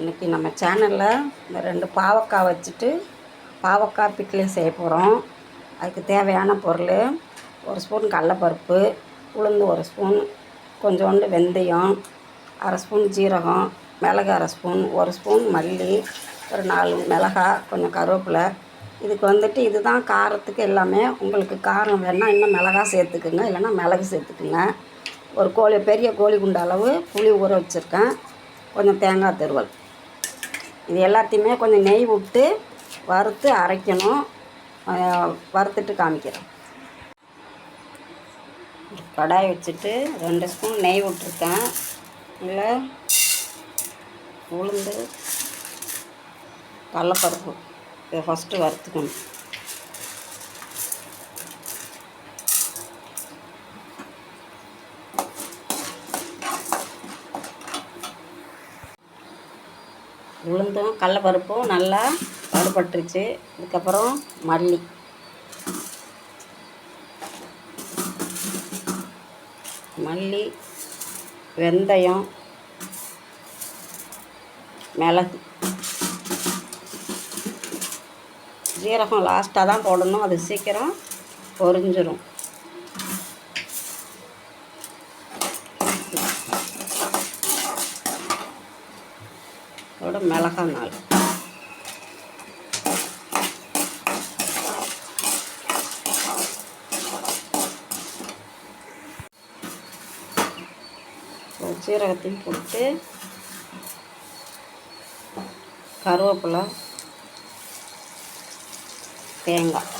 இன்றைக்கி நம்ம சேனலில் இந்த ரெண்டு பாவக்காய் வச்சுட்டு பாவக்காய் பிக்கிலி செய்ய போகிறோம் அதுக்கு தேவையான பொருள் ஒரு ஸ்பூன் கடலப்பருப்பு உளுந்து ஒரு ஸ்பூன் கொஞ்சோண்டு வெந்தயம் அரை ஸ்பூன் ஜீரகம் மிளகு அரை ஸ்பூன் ஒரு ஸ்பூன் மல்லி ஒரு நாலு மிளகாய் கொஞ்சம் கருவேப்பிலை. இதுக்கு வந்துட்டு இதுதான் காரத்துக்கு எல்லாமே. உங்களுக்கு காரம் வேணால் இன்னும் மிளகா சேர்த்துக்குங்க இல்லைன்னா மிளகு சேர்த்துக்குங்க. ஒரு கோழி பெரிய கோழி குண்ட அளவு புளி ஊற வச்சுருக்கேன். கொஞ்சம் தேங்காய் தருவல். இது எல்லாத்தையுமே கொஞ்சம் நெய் விட்டு வறுத்து அரைக்கணும். வறுத்துட்டு காமிக்கிறேன். கடாய் வச்சுட்டு ரெண்டு ஸ்பூன் நெய் விட்டுருக்கேன். இல்லை உளுந்து கடலப்பருப்பு இதை ஃபஸ்ட்டு வறுத்துக்கணும். உளுந்தும் கடலப்பருப்பும் நல்லா வறுபட்டுருச்சு. அதுக்கப்புறம் மல்லி. மல்லி வெந்தயம் மிளகு. ஜீரகம் லாஸ்ட்டாக தான் போடணும். அது சீக்கிரம் பொரிஞ்சிரும். அதோட மிளகாய் நாள் சீரகத்தையும் போட்டு கருவேப்பிலை தேங்காய்.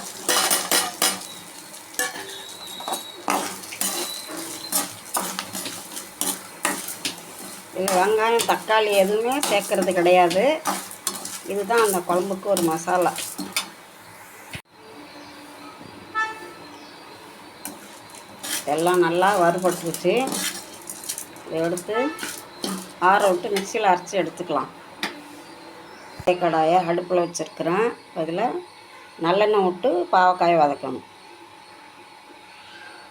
இது வெங்காயம் தக்காளி எதுவுமே சேர்க்கறது கிடையாது. இதுதான் அந்த குழம்புக்கு ஒரு மசாலா. எல்லாம் நல்லா வறுபட்டுருச்சு. இதை எடுத்து ஆற விட்டு மிக்சியில் அரைச்சி எடுத்துக்கலாம். கடாயை அடுப்பில் வச்சுருக்கிறேன். அதில் நல்லெண்ணெய் விட்டு பாவக்காயை வதக்கணும்.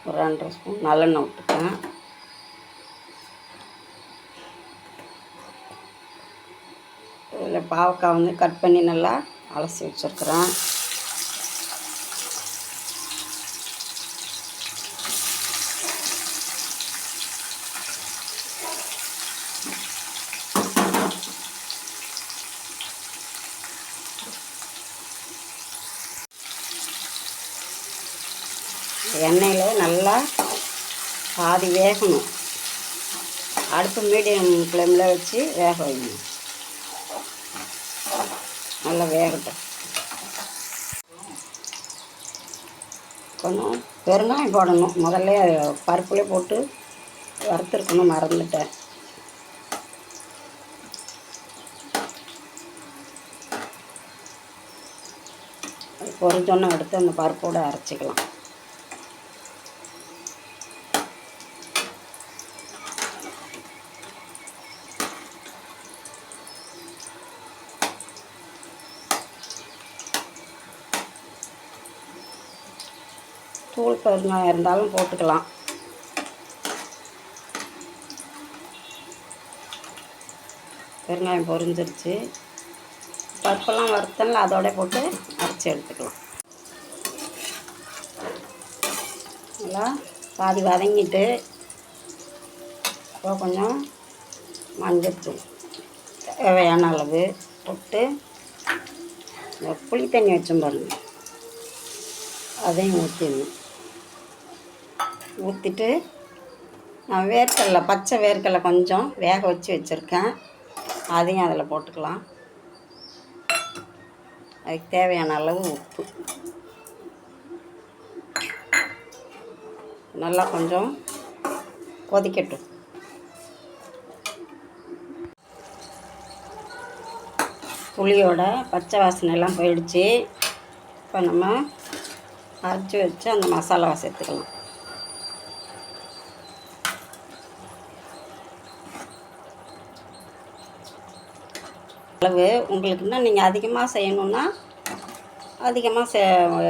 ஒரு ரெண்டரை ஸ்பூன் நல்லெண்ணெய் விட்டுக்கேன் இதில் பாவக்காய் வந்து கட் பண்ணி நல்லா அலசி வச்சுருக்குறேன். எண்ணெயில் நல்லா பாதி வேகணும். அடுப்பு மீடியம் ஃப்ளேமில் வச்சு வேக வைக்கணும். நல்லா வேகட்டும். கொஞ்சம் பெருங்காயம் போடணும். முதல்ல பருப்புலேயே போட்டு வறுத்துருக்கணும் மறந்துட்டேன். அது எடுத்து அந்த பருப்போடு அரைச்சிக்கலாம். தூள் பெருங்காயம் இருந்தாலும் போட்டுக்கலாம். பெருங்காயம் பொரிஞ்சிருச்சு. பருப்பெல்லாம் வறுத்தல அதோட போட்டு அரைச்சி எடுத்துக்கலாம். நல்லா பாதி வதங்கிட்டு இப்போ கொஞ்சம் மஞ்சத்தூள் தேவையான அளவு போட்டு இந்த புளி தண்ணி வச்சோம் பாருங்கள் அதையும் ஊற்றிடணும் ஊற்றிட்டு நான் வேர்க்கடலை பச்சை வேர்க்கடலை கொஞ்சம் வேக வச்சு வச்சுருக்கேன். அதையும் அதில் போட்டுக்கலாம். அதுக்கு தேவையான அளவு உப்பு. நல்லா கொஞ்சம் கொதிக்கட்டும். புளியோட பச்சை வாசனைலாம் போயிடுச்சு. இப்போ நம்ம அரைச்சி வச்சு அந்த மசாலாவை சேர்த்துக்கலாம். அளவு உங்களுக்கு இன்னும் நீங்கள் அதிகமாக செய்யணுன்னா அதிகமாக செ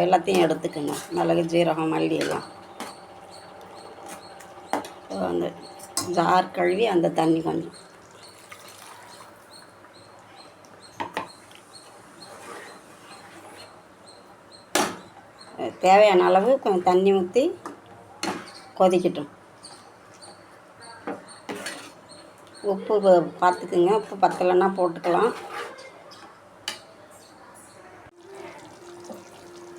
எல்லாத்தையும் எடுத்துக்கணும் மிளகு ஜீரகம் மல்லி எல்லாம் அந்த ஜார் கழுவி அந்த தண்ணி கொஞ்சம். தேவையான அளவு கொஞ்சம் தண்ணி ஊற்றி கொதிக்கட்டும். உப்பு பார்த்துக்குங்க. உப்பு பத்தலைன்னா போட்டுக்கலாம்.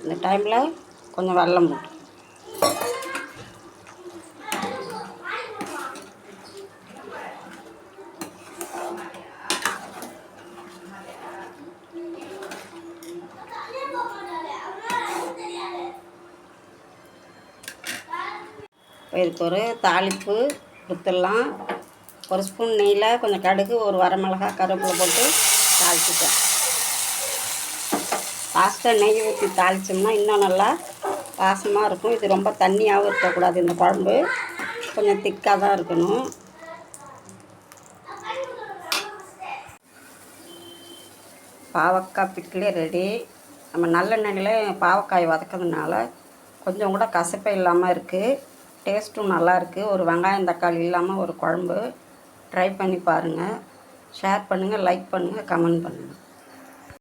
இந்த டைமில் கொஞ்சம் வெள்ளம் போட்டு. இப்போ இதுக்கு ஒரு தாளிப்பு கொடுத்துடலாம். ஒரு ஸ்பூன் நெய்யில் கொஞ்சம் கடுகு ஒரு வரமிளகா கருவேப்பிலை போட்டு தாளிச்சிட்டேன். லாஸ்ட்டாக நெய் ஊற்றி தாளித்தோம்னா இன்னும் நல்லா வாசமாக இருக்கும். இது ரொம்ப தண்ணியாகவும் இருக்கக்கூடாது இந்த குழம்பு. கொஞ்சம் திக்காக தான் இருக்கணும். பாவக்காய் பிக்கிலே ரெடி நம்ம நல்லெண்ணெயில் பாவக்காய் வதக்கிறதுனால கொஞ்சம் கூட கசப்பே இல்லாமல் இருக்குது டேஸ்ட்டும் நல்லா இருக்குது ஒரு வெங்காயம் தக்காளி இல்லாமல் ஒரு குழம்பு. ட்ரை பண்ணி பாருங்கள் ஷேர் பண்ணுங்கள் லைக் பண்ணுங்கள் கமெண்ட் பண்ணுங்கள்